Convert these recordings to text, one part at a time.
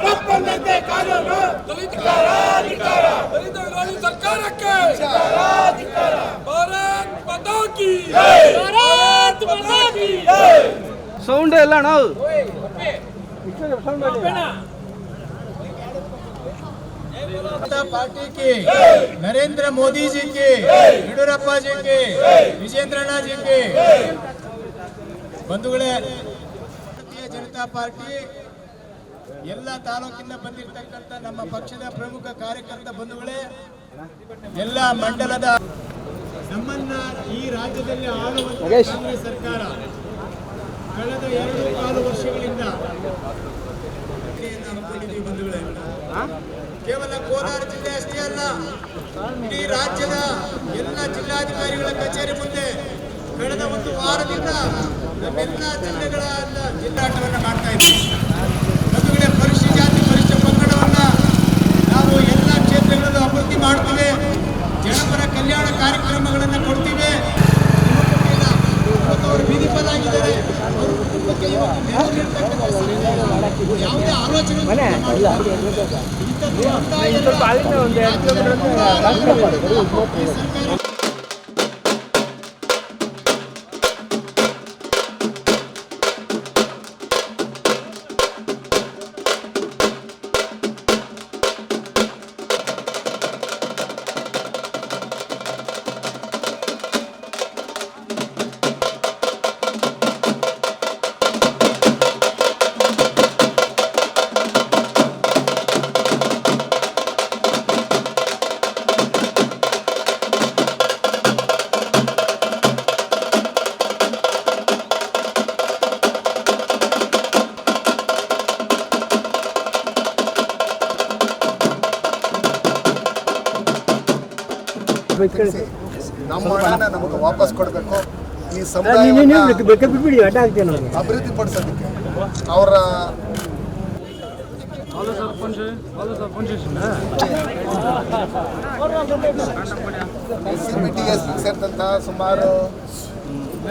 ಕಾನೂನಂತೆ ಕಾನೂನು ದಲಿತ ದಲಿತ ವಿರೋಧಿ ಸರ್ಕಾರಕ್ಕೆ ಭಾರತ್ ಮಾತಾ ಕಿ ಭಾರತ್ ಮಾತಾ ಕಿ ಸೌಂಡ್ ಎಲ್ಲ ನಾವು जनता पार्टी की नरेंद्र मोदी जी की ಯಡಿಯೂರಪ್ಪ जी की ವಿಜೇಂದ್ರಣ್ಣ जी की ಬಂಧುಗಳೇ ಭಾರತೀಯ ಜನತಾ ಪಾರ್ಟಿ ಎಲ್ಲ ತಾಲೂಕಿಂದ ಬಂದಿರತಕ್ಕಂಥ ನಮ್ಮ ಪಕ್ಷದ ಪ್ರಮುಖ ಕಾರ್ಯಕರ್ತ ಬಂಧುಗಳೇ ಎಲ್ಲ ಮಂಡಲದ ನಮ್ಮನ್ನ ಈ ರಾಜ್ಯದಲ್ಲಿ ಆಳುವಂತ ಕಾಂಗ್ರೆಸ್ ಸರ್ಕಾರ ಕಳೆದ ಎರಡು ಕಾಲು ವರ್ಷಗಳಿಂದ ಬಂಧುಗಳೇ. ಕೇವಲ ಕೋಲಾರ ಜಿಲ್ಲೆ ಅಷ್ಟೇ ಅಲ್ಲ ಇಡೀ ರಾಜ್ಯದ ಎಲ್ಲ ಜಿಲ್ಲಾಧಿಕಾರಿಗಳ ಕಚೇರಿ ಮುಂದೆ ಕಳೆದ ಒಂದು ವಾರದಿಂದ ನಮ್ಮೆಲ್ಲ ಜಿಲ್ಲೆಗಳ ಜಿಲ್ಲಾಟವನ್ನು ಮಾಡ್ತಾ ಇದ್ದೀವಿ. ಬಂಧುಗಳೇ ಪರಿಶಿಷ್ಟ ಜಾತಿ ಪರಿಶಿಷ್ಟ ಪಂಗಡವನ್ನು ನಾವು ಎಲ್ಲ ಕ್ಷೇತ್ರಗಳಲ್ಲೂ ಅಭಿವೃದ್ಧಿ ಮಾಡ್ತೀವಿ. ಜನಪರ ಕಲ್ಯಾಣ ಕಾರ್ಯಕ್ರಮಗಳನ್ನು ಕೊಡ್ತೀವಿ. ಇವತ್ತು ಅವರು ಬೀದಿ ಪಾಲಾಗಿದ್ದಾರೆ ಅವ್ರ ಕುಟುಂಬಕ್ಕೆ ಇವತ್ತು ಯಾವುದೇ ಆಲೋಚನೆ ಒತ್ತಾಯ ಸರ್ಕಾರ ನಮ್ಮ ಹಣನ ನಮಗೆ ವಾಪಸ್ ಕೊಡಬೇಕು. ಈ ನಾನು ಅಭಿವೃದ್ಧಿ ಪಡಿಸೋದಕ್ಕೆ ಅವರ S C B T S ಸೇರಿದಂಥ ಸುಮಾರು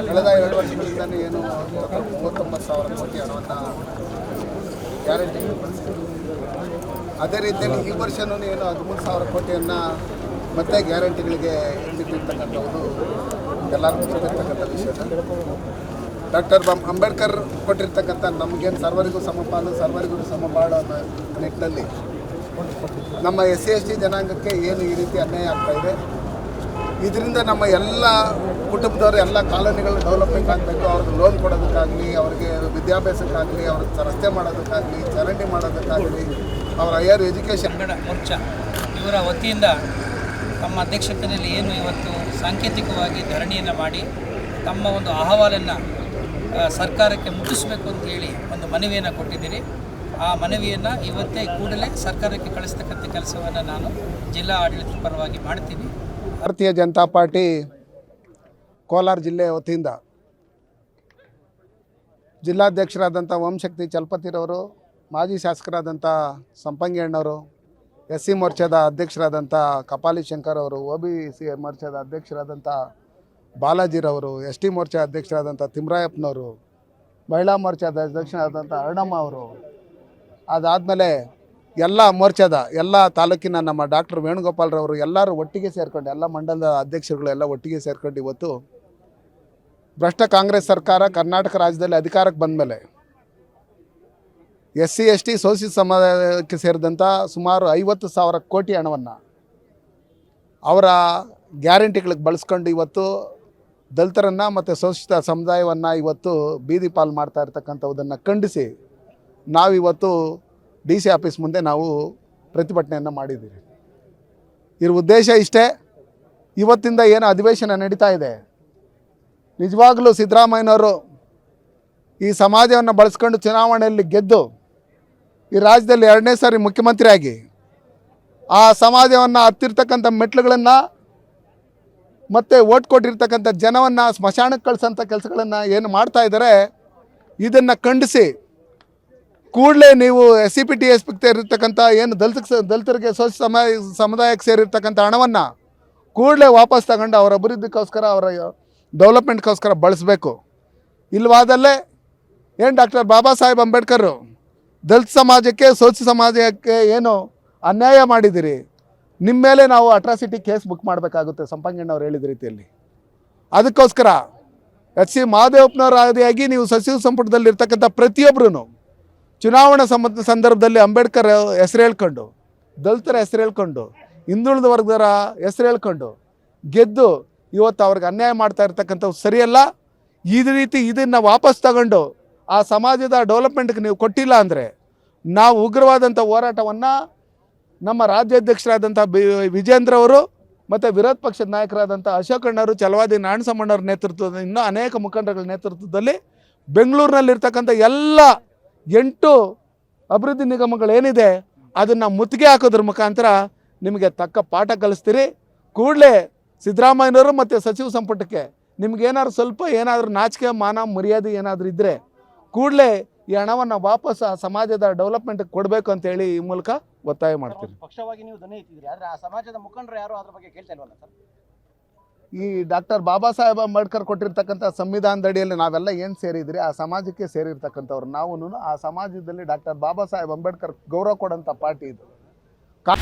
ಕಳೆದ ಎರಡು ವರ್ಷಗಳಿಂದ ಏನು ಮೂವತ್ತೊಂಬತ್ತು ಸಾವಿರ ಕೋಟಿ ಹಣವನ್ನು ಗ್ಯಾರಂಟಿ ಅದೇ ರೀತಿಯಲ್ಲಿ ಈ ವರ್ಷನೂ ಏನು ಹದಿಮೂರು ಸಾವಿರ ಕೋಟಿಯನ್ನು ಮತ್ತೆ ಗ್ಯಾರಂಟಿಗಳಿಗೆ ಹಿಡಿದಿರ್ತಕ್ಕಂಥವ್ರು ಎಲ್ಲರಿಗೂ ಗೊತ್ತಿರ್ತಕ್ಕಂಥ ವಿಷಯ ಡಾಕ್ಟರ್ ಬಾಮ್ ಅಂಬೇಡ್ಕರ್ ಕೊಟ್ಟಿರ್ತಕ್ಕಂಥ ನಮಗೇನು ಸರ್ವರಿಗೂ ಸಮಪಾಲು ಸರ್ವರಿಗೂ ಸಮಪಾಲು ಅನ್ನೋ ನಿಟ್ಟಿನಲ್ಲಿ ನಮ್ಮ ಎಸ್ ಸಿ ಎಸ್ ಟಿ ಜನಾಂಗಕ್ಕೆ ಏನು ಈ ರೀತಿ ಅನ್ಯಾಯ ಆಗ್ತಾ ಇದೆ. ಇದರಿಂದ ನಮ್ಮ ಎಲ್ಲ ಕುಟುಂಬದವರು, ಎಲ್ಲ ಕಾಲೋನಿಗಳು ಡೆವಲಪ್ಮೆಂಟ್ ಆಗಬೇಕು. ಅವ್ರಿಗೆ ಲೋನ್ ಕೊಡೋದಕ್ಕಾಗಲಿ, ಅವ್ರಿಗೆ ವಿದ್ಯಾಭ್ಯಾಸಕ್ಕಾಗಲಿ, ಅವ್ರಿಗೆ ರಸ್ತೆ ಮಾಡೋದಕ್ಕಾಗಲಿ, ಚರಂಡಿ ಮಾಡೋದಕ್ಕಾಗಲಿ, ಅವ್ರ ಹೈಯರ್ ಎಜುಕೇಷನ್ ಇವರ ವತಿಯಿಂದ ತಮ್ಮ ಅಧ್ಯಕ್ಷತೆಯಲ್ಲಿ ಏನು ಇವತ್ತು ಸಾಂಕೇತಿಕವಾಗಿ ಧರಣಿಯನ್ನು ಮಾಡಿ ತಮ್ಮ ಒಂದು ಅಹವಾಲನ್ನು ಸರ್ಕಾರಕ್ಕೆ ಮುಟ್ಟಿಸಬೇಕು ಅಂತ ಹೇಳಿ ಒಂದು ಮನವಿಯನ್ನು ಕೊಟ್ಟಿದ್ದೀರಿ. ಆ ಮನವಿಯನ್ನು ಇವತ್ತೇ ಕೂಡಲೇ ಸರ್ಕಾರಕ್ಕೆ ಕಳಿಸ್ತಕ್ಕಂಥ ಕೆಲಸವನ್ನು ನಾನು ಜಿಲ್ಲಾ ಆಡಳಿತದ ಪರವಾಗಿ ಮಾಡ್ತೀನಿ. ಭಾರತೀಯ ಜನತಾ ಪಾರ್ಟಿ ಕೋಲಾರ ಜಿಲ್ಲೆ ವತಿಯಿಂದ ಜಿಲ್ಲಾಧ್ಯಕ್ಷರಾದಂಥ ವಂಶಕ್ತಿ ಚಲಪತಿರವರು, ಮಾಜಿ ಶಾಸಕರಾದಂಥ ಸಂಪಂಗಿ ಅಣ್ಣವರು ಎಸ್ ಸಿ ಮೋರ್ಚಾದ ಅಧ್ಯಕ್ಷರಾದಂಥ ಕಪಾಲಿ ಶಂಕರ್ ಅವರು, ಒ ಬಿ ಸಿ ಮೋರ್ಚಾದ ಅಧ್ಯಕ್ಷರಾದಂಥ ಬಾಲಾಜಿರವರು, ಎಸ್ ಟಿ ಮೋರ್ಚಾ ಅಧ್ಯಕ್ಷರಾದಂಥ ತಿಮ್ರಾಯಪ್ಪನವರು, ಮಹಿಳಾ ಮೋರ್ಚಾದ ಅಧ್ಯಕ್ಷರಾದಂಥ ಅರುಣಮ್ಮ ಅವರು, ಅದಾದಮೇಲೆ ಎಲ್ಲ ಮೋರ್ಚಾದ ಎಲ್ಲ ತಾಲೂಕಿನ ನಮ್ಮ ಡಾಕ್ಟರ್ ವೇಣುಗೋಪಾಲ್ರವರು ಎಲ್ಲರೂ ಒಟ್ಟಿಗೆ ಸೇರ್ಕೊಂಡು, ಎಲ್ಲ ಮಂಡಲದ ಅಧ್ಯಕ್ಷರುಗಳು ಎಲ್ಲ ಒಟ್ಟಿಗೆ ಸೇರ್ಕೊಂಡು ಇವತ್ತು ಭ್ರಷ್ಟ ಕಾಂಗ್ರೆಸ್ ಸರ್ಕಾರ ಕರ್ನಾಟಕ ರಾಜ್ಯದಲ್ಲಿ ಅಧಿಕಾರಕ್ಕೆ ಬಂದಮೇಲೆ ಎಸ್ ಸಿ ಎಸ್ ಟಿ ಸೋಸಿ ಸಮುದಾಯಕ್ಕೆ ಸೇರಿದಂಥ ಸುಮಾರು ಐವತ್ತು ಸಾವಿರ ಕೋಟಿ ಹಣವನ್ನು ಅವರ ಗ್ಯಾರಂಟಿಗಳಿಗೆ ಬಳಸ್ಕೊಂಡು ಇವತ್ತು ದಲಿತರನ್ನು ಮತ್ತು ಶೋಷಿತ ಸಮುದಾಯವನ್ನು ಇವತ್ತು ಬೀದಿ ಪಾಲು ಮಾಡ್ತಾ ಇರ್ತಕ್ಕಂಥವುದನ್ನು ಖಂಡಿಸಿ ನಾವಿವತ್ತು ಡಿ ಸಿ ಆಫೀಸ್ ಮುಂದೆ ನಾವು ಪ್ರತಿಭಟನೆಯನ್ನು ಮಾಡಿದ್ದೀವಿ. ಇದ್ರ ಉದ್ದೇಶ ಇಷ್ಟೇ, ಇವತ್ತಿಂದ ಏನು ಅಧಿವೇಶನ ನಡೀತಾ ಇದೆ. ನಿಜವಾಗ್ಲೂ ಸಿದ್ದರಾಮಯ್ಯನವರು ಈ ಸಮಾಜವನ್ನು ಬಳಸ್ಕೊಂಡು ಚುನಾವಣೆಯಲ್ಲಿ ಗೆದ್ದು ಈ ರಾಜ್ಯದಲ್ಲಿ ಎರಡನೇ ಸಾರಿ ಮುಖ್ಯಮಂತ್ರಿಯಾಗಿ ಆ ಸಮಾಜವನ್ನು ಹತ್ತಿರ್ತಕ್ಕಂಥ ಮೆಟ್ಲುಗಳನ್ನು ಮತ್ತು ಓಟ್ ಕೊಟ್ಟಿರ್ತಕ್ಕಂಥ ಜನವನ್ನು ಸ್ಮಶಾನಕ್ಕೆ ಕಳಿಸೋಂಥ ಕೆಲಸಗಳನ್ನು ಏನು ಮಾಡ್ತಾ ಇದ್ದಾರೆ, ಇದನ್ನು ಖಂಡಿಸಿ ಕೂಡಲೇ ನೀವು S C P T S ಇರ್ತಕ್ಕಂಥ ಏನು ದಲಿತ ದಲಿತರಿಗೆ ಸ್ವಚ್ಛ ಸಮಾಯ ಸಮುದಾಯಕ್ಕೆ ಸೇರಿರ್ತಕ್ಕಂಥ ಹಣವನ್ನು ಕೂಡಲೇ ವಾಪಸ್ ತಗೊಂಡು ಅವರ ಅಭಿವೃದ್ಧಿಗೋಸ್ಕರ, ಅವರ ಡೆವಲಪ್ಮೆಂಟ್ಗೋಸ್ಕರ ಬಳಸಬೇಕು. ಇಲ್ವಾದಲ್ಲೇ ಏನು ಡಾಕ್ಟರ್ ಬಾಬಾ ಸಾಹೇಬ್ ಅಂಬೇಡ್ಕರ್ ದಲಿತ ಸಮಾಜಕ್ಕೆ ಸೋಚ ಸಮಾಜಕ್ಕೆ ಏನು ಅನ್ಯಾಯ ಮಾಡಿದಿರಿ ನಿಮ್ಮ ಮೇಲೆ ನಾವು ಅಟ್ರಾಸಿಟಿ ಕೇಸ್ ಬುಕ್ ಮಾಡಬೇಕಾಗುತ್ತೆ ಸಂಪಂಗಣ್ಣವ್ರು ಹೇಳಿದ ರೀತಿಯಲ್ಲಿ. ಅದಕ್ಕೋಸ್ಕರ ಎಚ್ ಸಿ ಮಹಾದೇವಪ್ಪನವರ ಆದಿಯಾಗಿ ನೀವು ಸಚಿವ ಸಂಪುಟದಲ್ಲಿ ಇರ್ತಕ್ಕಂಥ ಪ್ರತಿಯೊಬ್ಬರೂ ಚುನಾವಣಾ ಸಂಬಂಧ ಸಂದರ್ಭದಲ್ಲಿ ಅಂಬೇಡ್ಕರ್ ಹೆಸರು ಹೇಳ್ಕೊಂಡು, ದಲಿತರ ಹೆಸರು ಹೇಳ್ಕೊಂಡು, ಹಿಂದುಳಿದ ವರ್ಗದವರ ಹೆಸರು ಹೇಳ್ಕೊಂಡು ಗೆದ್ದು ಇವತ್ತು ಅವ್ರಿಗೆ ಅನ್ಯಾಯ ಮಾಡ್ತಾ ಇರ್ತಕ್ಕಂಥವು ಸರಿಯಲ್ಲ ಇದೇ ರೀತಿ ಇದನ್ನು ವಾಪಸ್ ತಗೊಂಡು ಆ ಸಮಾಜದ ಡೆವಲಪ್ಮೆಂಟ್ಗೆ ನೀವು ಕೊಟ್ಟಿಲ್ಲ ಅಂದರೆ ನಾವು ಉಗ್ರವಾದಂಥ ಹೋರಾಟವನ್ನು ನಮ್ಮ ರಾಜ್ಯಾಧ್ಯಕ್ಷರಾದಂಥ ಬಿ ವಿಜೇಂದ್ರ ಅವರು ಮತ್ತು ವಿರೋಧ ಪಕ್ಷದ ನಾಯಕರಾದಂಥ ಅಶೋಕ್ ಅಣ್ಣವರು ಚಲವಾದಿ ನಾರಾಯಣಸಮ್ಮಣ್ಣವ್ರ ನೇತೃತ್ವದ ಇನ್ನೂ ಅನೇಕ ಮುಖಂಡರುಗಳ ನೇತೃತ್ವದಲ್ಲಿ ಬೆಂಗಳೂರಿನಲ್ಲಿರ್ತಕ್ಕಂಥ ಎಲ್ಲ ಎಂಟು ಅಭಿವೃದ್ಧಿ ನಿಗಮಗಳೇನಿದೆ ಅದನ್ನು ಮುತ್ತಿಗೆ ಹಾಕೋದ್ರ ಮುಖಾಂತರ ನಿಮಗೆ ತಕ್ಕ ಪಾಠ ಕಲಿಸ್ತೀರಿ. ಕೂಡಲೇ ಸಿದ್ದರಾಮಯ್ಯನವರು ಮತ್ತು ಸಚಿವ ಸಂಪುಟಕ್ಕೆ ನಿಮ್ಗೇನಾದ್ರು ಸ್ವಲ್ಪ ಏನಾದರೂ ನಾಚಿಕೆ, ಮಾನ, ಮರ್ಯಾದೆ ಏನಾದರೂ ಇದ್ದರೆ ಕೂಡಲೇ ಈ ಹಣವನ್ನು ವಾಪಸ್ ಆ ಸಮಾಜದ ಡೆವಲಪ್ಮೆಂಟ್ಗೆ ಕೊಡಬೇಕು ಅಂತೇಳಿ ಈ ಮೂಲಕ ಒತ್ತಾಯ ಮಾಡ್ತೀನಿ ಪಕ್ಷವಾಗಿ ನೀವು ಆದ್ರೆ ಆ ಸಮಾಜದ ಮುಖಂಡರು ಯಾರು ಅದ್ರ ಬಗ್ಗೆ ಕೇಳ್ತಾ ಇಲ್ವಲ್ಲ ಸರ್? ಈ ಡಾಕ್ಟರ್ ಬಾಬಾ ಸಾಹೇಬ್ ಅಂಬೇಡ್ಕರ್ ಕೊಟ್ಟಿರ್ತಕ್ಕಂಥ ಸಂವಿಧಾನದ ಅಡಿಯಲ್ಲಿ ನಾವೆಲ್ಲ ಏನು ಸೇರಿದ್ರಿ? ಆ ಸಮಾಜಕ್ಕೆ ಸೇರಿರ್ತಕ್ಕಂಥವ್ರು ನಾವು ಆ ಸಮಾಜದಲ್ಲಿ ಡಾಕ್ಟರ್ ಬಾಬಾ ಸಾಹೇಬ್ ಅಂಬೇಡ್ಕರ್ ಗೌರವ ಕೊಡೋಂಥ ಪಾರ್ಟಿ ಇದು. ಕಾ